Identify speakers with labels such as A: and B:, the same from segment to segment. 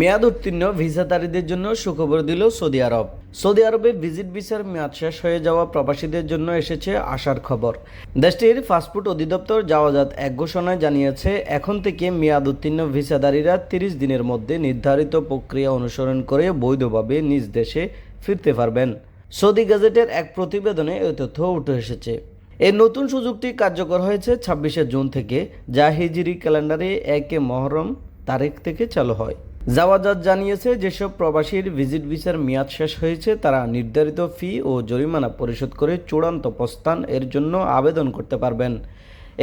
A: মেয়াদ উত্তীর্ণ ভিসাধারীদের জন্য সুখবর দিল সৌদি আরব। সৌদি আরবে ভিজিট ভিসার মেয়াদ শেষ হয়ে যাওয়া প্রবাসীদের জন্য এসেছে আশার খবর। দেশটির ফাস্টফুড অধিদপ্তর যাওয়াজাত এক ঘোষণায় জানিয়েছে, এখন থেকে মেয়াদ উত্তীর্ণ ভিসাধারীরা তিরিশ দিনের মধ্যে নির্ধারিত প্রক্রিয়া অনুসরণ করে বৈধভাবে নিজ দেশে ফিরতে পারবেন। সৌদি গেজেটের এক প্রতিবেদনে এই তথ্য উঠে এসেছে। এই নতুন সুযোগটি কার্যকর হয়েছে ছাব্বিশে জুন থেকে, যা হিজরি ক্যালেন্ডারে একে মহরম তারিখ থেকে চালু হয়। জাওয়াজাত জানিয়েছে, যেসব প্রবাসীর ভিজিট ভিসার মেয়াদ শেষ হয়েছে, তারা নির্ধারিত ফি ও জরিমানা পরিশোধ করে চূড়ান্ত প্রস্থান এর জন্য আবেদন করতে পারবেন।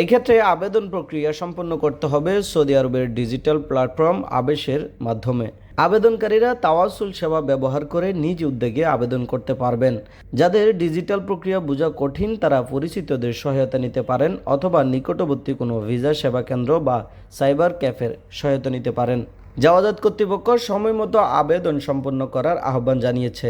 A: এক্ষেত্রে আবেদন প্রক্রিয়া সম্পন্ন করতে হবে সৌদি আরবের ডিজিটাল প্ল্যাটফর্ম আবেশের মাধ্যমে। আবেদনকারীরা তাওয়াসুল সেবা ব্যবহার করে নিজ উদ্যোগে আবেদন করতে পারবেন। যাদের ডিজিটাল প্রক্রিয়া বোঝা কঠিন, তারা পরিচিতদের সহায়তা নিতে পারেন অথবা নিকটবর্তী কোনো ভিসা সেবা কেন্দ্র বা সাইবার ক্যাফের সহায়তা নিতে পারেন। যাওয়াজাত কর্তৃপক্ষ সময় মতো আবেদন সম্পন্ন করার আহ্বান জানিয়েছে।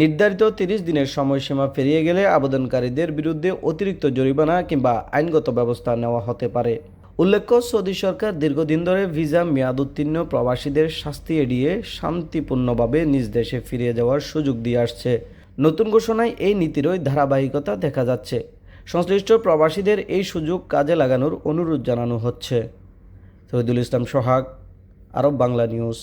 A: নির্ধারিত তিরিশ দিনের সময়সীমা পেরিয়ে গেলে আবেদনকারীদের বিরুদ্ধে অতিরিক্ত জরিমানা কিংবা আইনগত ব্যবস্থা নেওয়া হতে পারে। উল্লেখ্য, সৌদি সরকার দীর্ঘদিন ধরে ভিসা মেয়াদ উত্তীর্ণ প্রবাসীদের শাস্তি এড়িয়ে শান্তিপূর্ণভাবে নিজ দেশে ফিরে যাওয়ার সুযোগ দিয়ে আসছে। নতুন ঘোষণায় এই নীতিরই ধারাবাহিকতা দেখা যাচ্ছে। সংশ্লিষ্ট প্রবাসীদের এই সুযোগ কাজে লাগানোর অনুরোধ জানানো হচ্ছে। শহীদুল ইসলাম সোহাগ আরব বাংলা নিউজ।